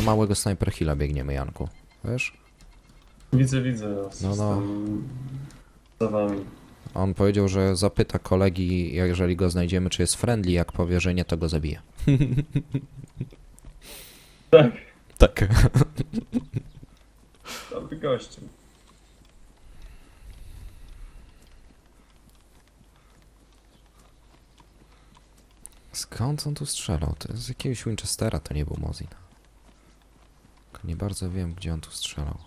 Na małego Sniper Hilla biegniemy, Janku. Wiesz? Widzę, widzę. No, no. Za wami. On powiedział, że zapyta kolegi, jeżeli go znajdziemy, czy jest friendly. Jak powie, że nie, to go zabije. Tak. Tak. Dobry gościu. Skąd on tu strzelał? To z jakiegoś Winchestera to nie był Mozin. Tylko nie bardzo wiem, gdzie on tu strzelał.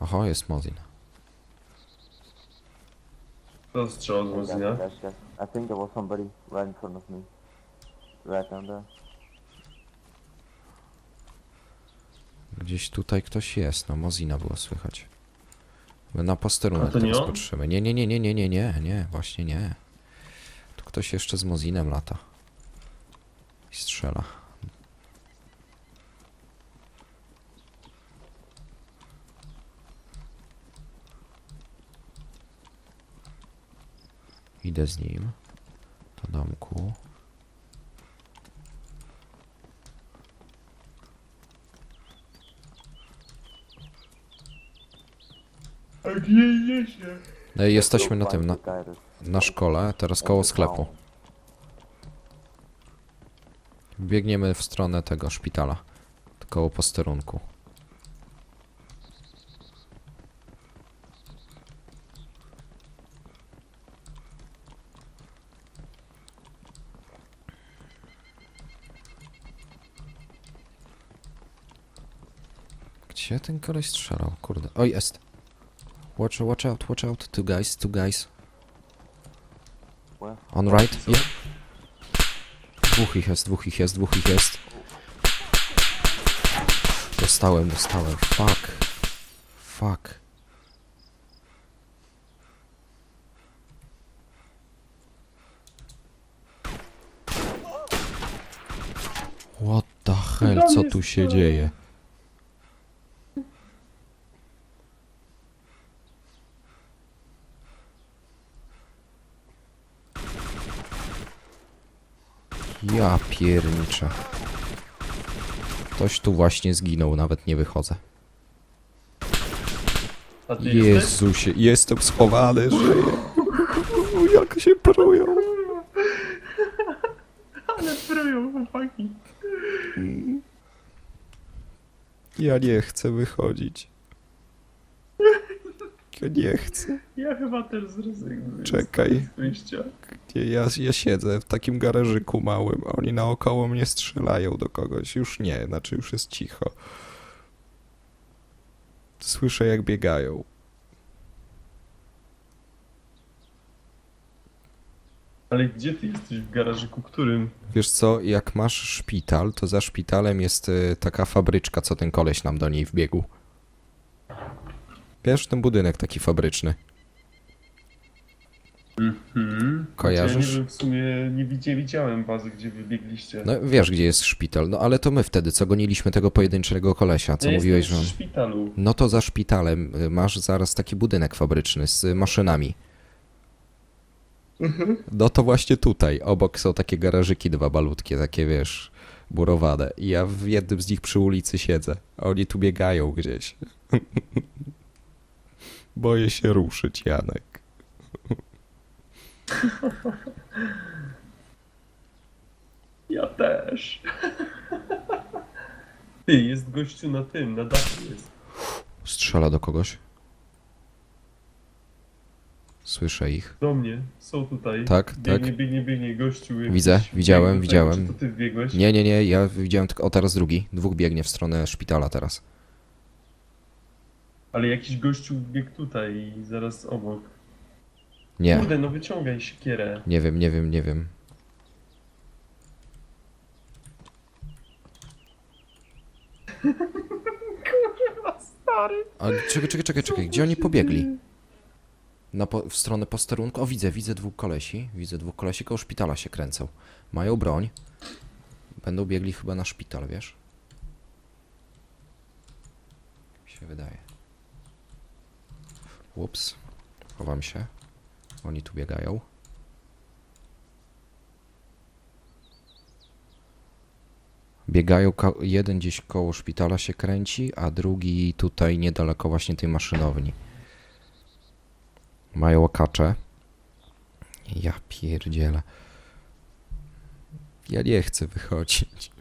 Oho, jest Mozin. To strzał z I got Mozina. I think there was somebody right in front of me. Right down there. Gdzieś tutaj ktoś jest, no Mozina było słychać. Na posterunek to nie teraz on? patrzymy. Nie, nie, nie, nie, nie, nie, nie, nie, właśnie nie. Tu ktoś jeszcze z Mozinem lata. I strzela. Idę z nim. Do domku. No i jesteśmy na tym, na, na szkole, teraz koło sklepu. Biegniemy w stronę tego szpitala. Koło posterunku. Gdzie ten koleś strzelał? Kurde. O, jest. Watch, watch out, watch out. Two guys, two guys. On right? Yeah. Dwóch ich jest, dwóch ich jest, dwóch ich jest. Dostałem, dostałem. Fuck. Fuck. What the hell, co tu się dzieje? Ja pierniczę. Ktoś tu właśnie zginął, nawet nie wychodzę. A ty jesteś? Jezusie, jestem schowany, żyję. Jak się prują. Ale prują, chłopaki. Ja nie chcę wychodzić. Ja nie chcę. Ja chyba też zrezygnuję. Czekaj. Nie, ja, ja siedzę w takim garażyku małym, a oni naokoło mnie strzelają do kogoś. Już nie, znaczy już jest cicho. Słyszę jak biegają. Ale gdzie ty jesteś w garażyku? Którym? Wiesz co, jak masz szpital, to za szpitalem jest y, taka fabryczka, co ten koleś nam do niej wbiegł. Wiesz, ten budynek taki fabryczny. Mhm. Kojarzysz? Ja nie w sumie nie widzia, widziałem bazy, gdzie wybiegliście. No wiesz, gdzie jest szpital, no ale to my wtedy, co goniliśmy tego pojedynczego kolesia, co ja mówiłeś, że szpitalu. No to za szpitalem y, masz zaraz taki budynek fabryczny z y, maszynami. No to właśnie tutaj, obok są takie garażyki dwa balutkie, takie wiesz, burowane. I ja w jednym z nich przy ulicy siedzę, a oni tu biegają gdzieś. Boję się ruszyć, Janek. Ja też. Ty, jest gościu na tym, na dachu jest. Strzela do kogoś. Słyszę ich. Do mnie, są tutaj. Tak, biegnie, tak. biegnie, biegnie, gościu. jakiś Widzę, biegnie widziałem, tutaj. widziałem. Czy to ty wbiegłeś? Nie, nie, nie, ja widziałem tylko... O, teraz drugi. Dwóch biegnie w stronę szpitala teraz. Ale jakiś gościu biegł tutaj i zaraz obok. Nie, Kurde, no wyciągaj siekierę. nie wiem, nie wiem, nie wiem. Kurwa, stary. Ale czekaj, czekaj, czekaj, czekaj, gdzie oni pobiegli? Na po, w stronę posterunku? O, widzę, widzę dwóch kolesi. Widzę dwóch kolesi, koło szpitala się kręcą. Mają broń. Będą biegli chyba na szpital, wiesz? Mi się wydaje. Ups. Chowam się. Oni tu biegają. Biegają, jeden gdzieś koło szpitala się kręci, a drugi tutaj niedaleko właśnie tej maszynowni. Mają okacze. Ja pierdzielę. Ja nie chcę wychodzić.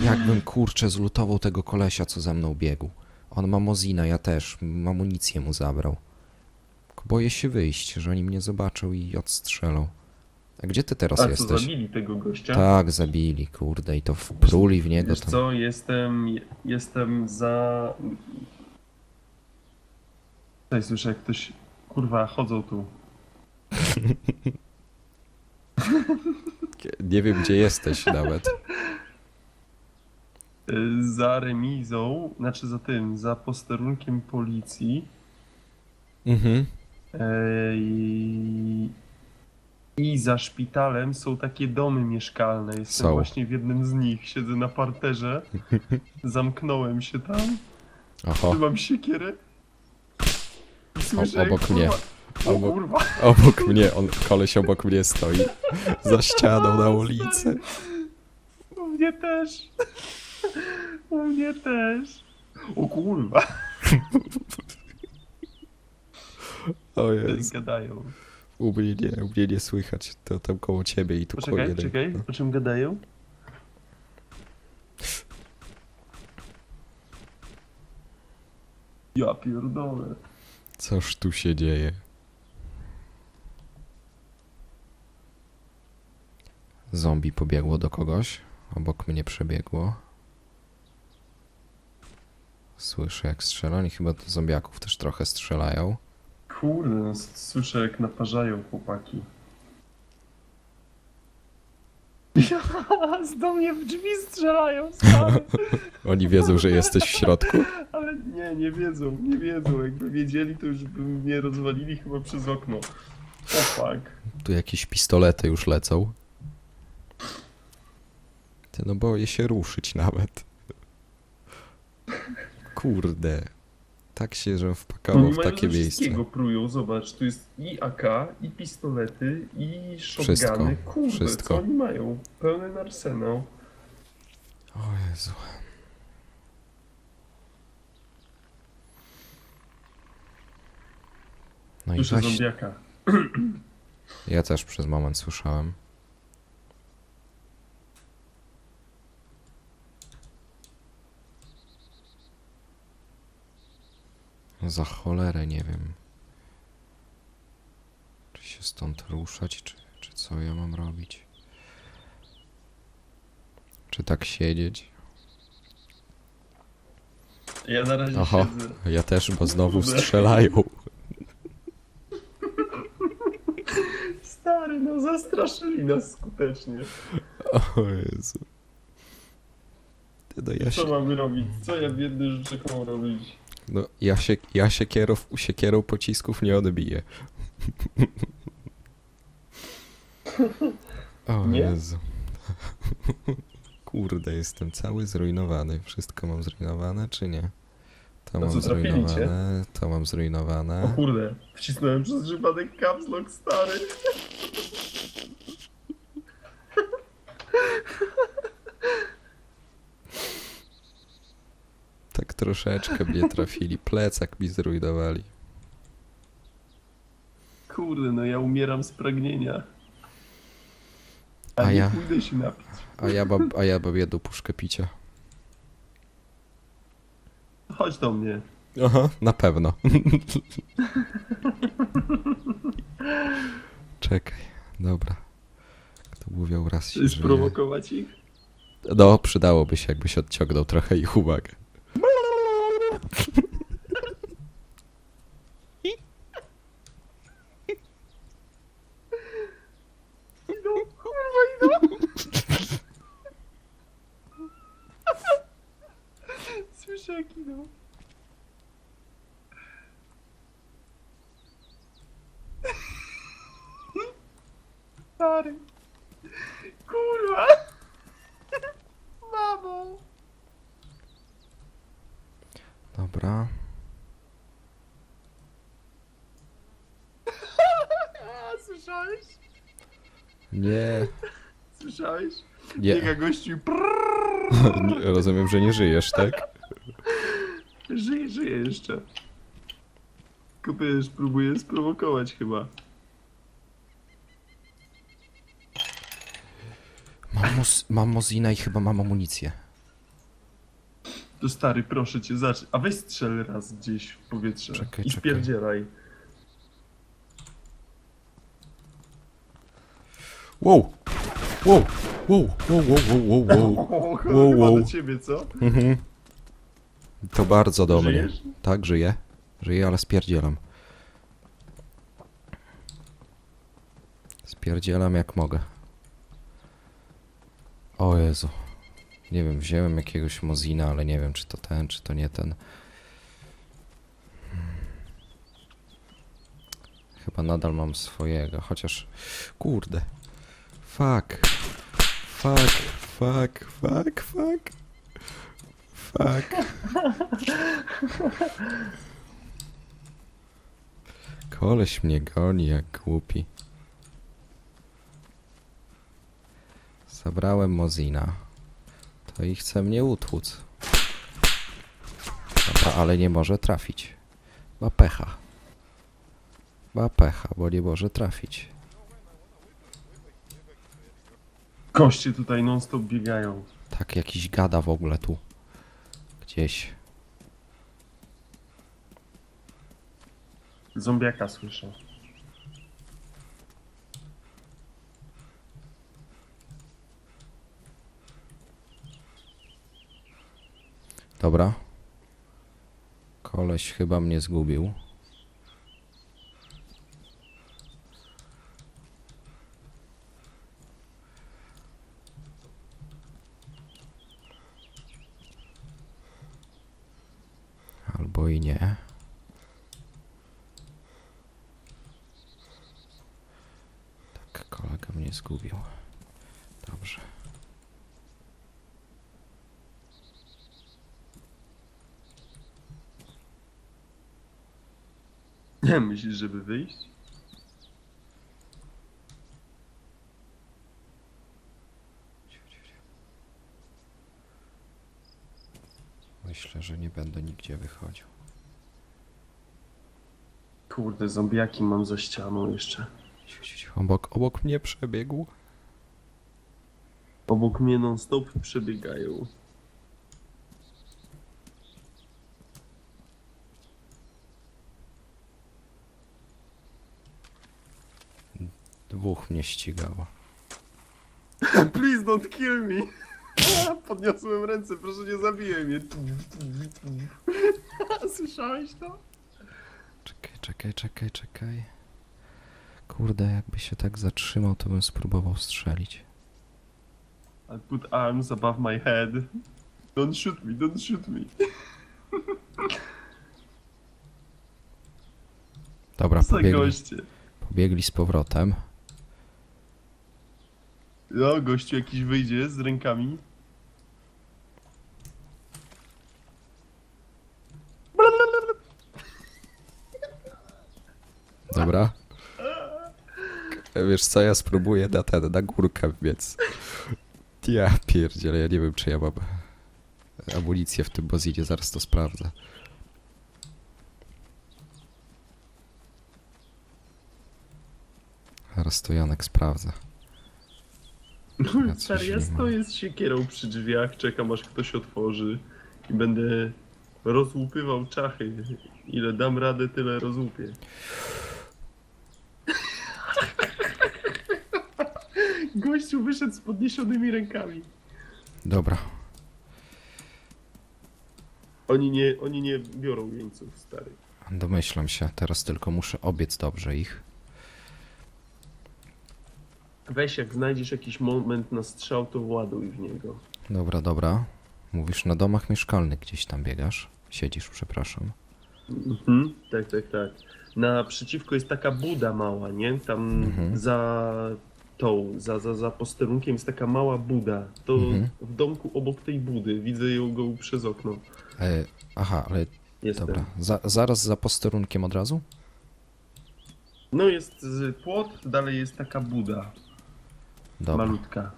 Jakbym kurczę zlutował tego kolesia, co ze mną biegł. On ma Mozina, ja też. Amunicję mu zabrał. Boję się wyjść, że oni mnie zobaczą i odstrzelą. A gdzie ty teraz A co, jesteś? zabili tego gościa? Tak, zabili, kurde, i to wpruli w niego Wiesz tam. co, jestem, jestem za... Tutaj słyszę jak ktoś... Kurwa, chodzą tu. Nie wiem, gdzie jesteś nawet. Za remizą, znaczy za tym, za posterunkiem policji. Mhm. Ej, I za szpitalem są takie domy mieszkalne. Jestem Są. właśnie w jednym z nich. Siedzę na parterze. Zamknąłem się tam. Oho, Trzymam siekierę. I Słyszę, O- obok mnie. kurwa, O Obok- kurwa. obok mnie, on, koleś obok mnie stoi. Za ścianą na ulicy. U mnie też. U mnie też. O kurwa. O Jezu. Gadają. U mnie nie, u mnie nie słychać. To tam koło ciebie i tu koło Poczekaj, jeden. czekaj. O czym gadają? Ja pierdolę. Coż tu się dzieje? Zombie pobiegło do kogoś. Obok mnie przebiegło. Słyszę jak strzela. Oni chyba do zombiaków też trochę strzelają. Kurde, słyszę jak naparzają chłopaki. Z do mnie w drzwi strzelają, stary. Oni wiedzą, że jesteś w środku? Ale nie, nie wiedzą, nie wiedzą. Jakby wiedzieli, to już by mnie rozwalili chyba przez okno. O fuck. Tu jakieś pistolety już lecą. Ty no boję się ruszyć nawet. Kurde. Tak się, że wpakował Oni w takie miejsce. wszystkiego prują, zobacz, tu jest i AK, i pistolety, i Wszystko, shotguny. Kurde, wszystko. co oni mają? Pełen arsenał. O Jezu. No i Słyszę weź... zombiaka. Ja też przez moment słyszałem. Za cholerę nie wiem. Czy się stąd ruszać, czy, czy co ja mam robić? Czy tak siedzieć? Ja na razie Oho. siedzę. Ja też, bo znowu strzelają. Stary, no zastraszyli nas skutecznie. O Jezu. No ja się, Co mamy robić? Co ja biedny rzeczek mam robić? No, ja się, ja siekierą, siekierą pocisków nie odbiję. O Nie? Jezu. Kurde, jestem cały zrujnowany. Wszystko mam zrujnowane, czy nie? To No mam co, trafili cię? zrujnowane, to mam O zrujnowane. kurde, wcisnąłem przez przypadek caps lock, stary. Tak troszeczkę mnie trafili. Plecak mi zrujnowali. Kurde, no ja umieram z pragnienia. A, A nie ja- pójdę się napić. A ja mam, a ja mam jedną puszkę picia. Chodź do mnie. Aha, na pewno. Czekaj, dobra. Kto mówił raz się. Sprowokować ich? No, przydałoby się, jakbyś odciągnął trochę ich uwagę. Idą, kurwa idą. Słyszę jak idą. Stary. Kurwa. Mamo. Dobra. Słyszałeś? Nie. Słyszałeś? Biega Nie, gościu i prrrr, nie, rozumiem, że nie żyjesz, tak? żyje, żyje jeszcze. Tylko wiesz, próbuje sprowokować chyba. Mam, mos, mam Mozina i chyba mam amunicję. To stary, proszę cię, zacznij. A weź strzel raz gdzieś w powietrze. Czekaj, I czekaj. spierdzielaj. Wow! Wow! Wow! Wow, wow, wow, wow. O, chyba Wow, wow. do ciebie, co? Mhm. To bardzo do mnie. Żyjesz? Tak, żyję. Żyję, ale spierdzielam. Spierdzielam jak mogę. O Jezu. Nie wiem, wziąłem jakiegoś Mozina, ale nie wiem, czy to ten, czy to nie ten. Chyba nadal mam swojego, chociaż... Kurde. Fuck. Fuck, fuck, fuck, fuck. Fuck. Koleś mnie goni jak głupi. Zabrałem Mozina. To i chce mnie utłuc. Dobra, ale nie może trafić. Ma pecha. Ma pecha, bo nie może trafić. Koście tutaj non stop biegają. Tak, jakiś gada w ogóle tu. Gdzieś. Zombiaka słyszę. Dobra. Koleś chyba mnie zgubił. Albo i nie. Tak, kolega mnie zgubił. Dobrze. Nie myślisz, żeby wyjść? Myślę, że nie będę nigdzie wychodził. Kurde, zombiaki mam za ścianą jeszcze. Ciu, ciu, ciu. Obok, obok mnie przebiegł. Obok mnie non stop przebiegają. Dwóch mnie ścigało. Please don't kill me! Podniosłem ręce, proszę nie zabijaj mnie. Słyszałeś to? Czekaj, czekaj, czekaj, czekaj. Kurde, jakby się tak zatrzymał, to bym spróbował strzelić. I put arms above my head. Don't shoot me, don't shoot me. Dobra, Co pobiegli, goście. pobiegli z powrotem. No, gościu jakiś wyjdzie z rękami. Dobra. Wiesz co, ja spróbuję na ten, na górkę biec. Ja pierdzielę, ja nie wiem czy ja mam amunicję w tym bozinie, zaraz to sprawdzę. Zaraz to Janek sprawdza. Stary, ja stoję z siekierą przy drzwiach, czekam aż ktoś otworzy i będę rozłupywał czachy. Ile dam radę, tyle rozłupię. Gościu wyszedł z podniesionymi rękami. Dobra, Oni nie, oni nie biorą jeńców, stary. domyślam się, teraz tylko muszę obiec dobrze ich. Weź, jak znajdziesz jakiś moment na strzał, to właduj w niego. Dobra, dobra. Mówisz na domach mieszkalnych gdzieś tam biegasz? Siedzisz, przepraszam. Mhm, tak, tak, tak. Naprzeciwko jest taka buda mała, nie? Tam Mhm. za tą, za, za, za posterunkiem jest taka mała buda. To Mhm. w domku obok tej budy. Widzę ją go przez okno. E, aha, ale Jestem. dobra. Za, zaraz za posterunkiem od razu? No jest płot, dalej jest taka buda. Dobra. Malutka.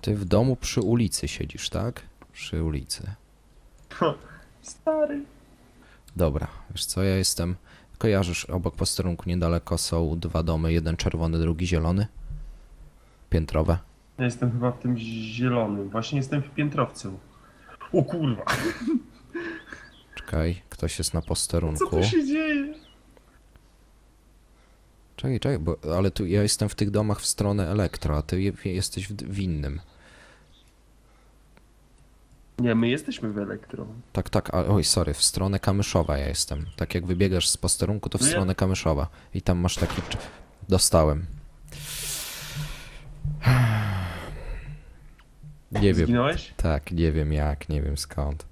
Ty w domu przy ulicy siedzisz, tak? Przy ulicy. Stary. Dobra, wiesz co, ja jestem... Kojarzysz, obok posterunku niedaleko są dwa domy, jeden czerwony, drugi zielony? Piętrowe. Ja jestem chyba w tym zielonym, właśnie jestem w piętrowcu. O kurwa! Czekaj, ktoś jest na co posterunku. tu się dzieje? Czekaj, czekaj, bo, ale tu ja jestem w tych domach w stronę elektro, a ty je, jesteś w, w innym. Nie, my jesteśmy w elektro. Tak, tak, a, oj, sorry, w stronę Kamyszowa ja jestem. Tak jak wybiegasz z posterunku, to w No ja- stronę Kamyszowa. I tam masz taki... Dostałem. Nie wiem. Zginąłeś? Tak, nie wiem jak, nie wiem skąd.